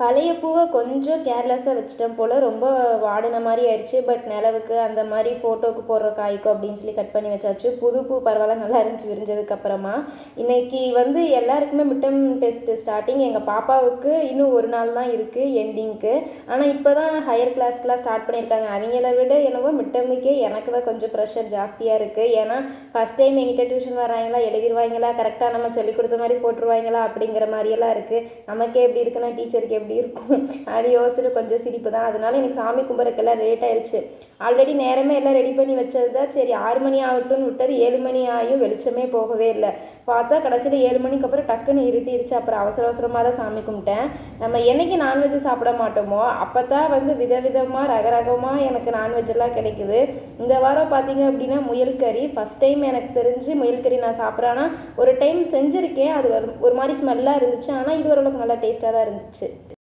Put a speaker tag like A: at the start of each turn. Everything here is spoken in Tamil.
A: பழைய பூவை கொஞ்சம் கேர்லெஸ்ஸாக வச்சுட்டேன் போல் ரொம்ப வாடின மாதிரி ஆயிடுச்சு. பட் நிலவுக்கு அந்த மாதிரி ஃபோட்டோவுக்கு போடுற காய்க்கும் அப்படின்னு சொல்லி கட் பண்ணி வச்சாச்சு. புது பூ பரவாயில்ல நல்லா இருந்துச்சு விரிஞ்சதுக்கப்புறமா இன்றைக்கி வந்து எல்லாருக்குமே மிட்டம் டெஸ்ட்டு ஸ்டார்டிங் எங்கள் பாப்பாவுக்கு இன்னும் ஒரு நாள் தான் இருக்குது எண்டிங்க்கு ஆனால் இப்போ தான் ஹையர் கிளாஸ்க்கெலாம் ஸ்டார்ட் பண்ணியிருக்காங்க. அவங்கள விட என்னவோ மிட்டமுக்கே எனக்கு தான் கொஞ்சம் ப்ரெஷர் ஜாஸ்தியாக இருக்குது ஏன்னா ஃபஸ்ட் டைம் எங்கிட்ட டியூஷன் வராங்களா எழுதிருவாங்களா கரெக்டாக நம்ம சொல்லிக் கொடுத்த மாதிரி போட்டுருவாங்களா அப்படிங்கிற மாதிரியெல்லாம் இருக்குது நமக்கே எப்படி இருக்குன்னா டீச்சருக்கு எப்படி எப்படி இருக்கும். அப்படி யோசிச்சுட்டு கொஞ்சம் சிரிப்பு தான். அதனால எனக்கு சாமி கும்பிட்றக்கெல்லாம் லேட் ஆயிடுச்சு ஆல்ரெடி நேரமே எல்லாம் ரெடி பண்ணி வச்சது தான். சரி ஆறு மணி ஆகட்டும்னு விட்டது. ஏழு மணி ஆகியும் வெளிச்சமே போகவே இல்லை. பார்த்தா கடைசியில் ஏழு மணிக்கு அப்புறம் டக்குன்னு இருட்டிருச்சு. அப்புறம் அவசர அவசரமாக தான் சாமி கும்பிட்டேன். நம்ம என்றைக்கு நான்வெஜ் சாப்பிட மாட்டோமோ அப்போ தான் வந்து விதவிதமாக ரகரகமாக எனக்கு நான்வெஜ்லாம் கிடைக்குது. இந்த வாரம் பார்த்தீங்க அப்படின்னா முயல் கறி. ஃபஸ்ட் டைம் எனக்கு தெரிஞ்சு முயல் கறி நான் சாப்பிட்றேன்னா ஒரு டைம் செஞ்சுருக்கேன். அது ஒரு ஒரு மாதிரி ஸ்மெல்லாக இருந்துச்சு. ஆனால் இது ஓரளவுக்கு நல்லா டேஸ்ட்டாக தான் இருந்துச்சு.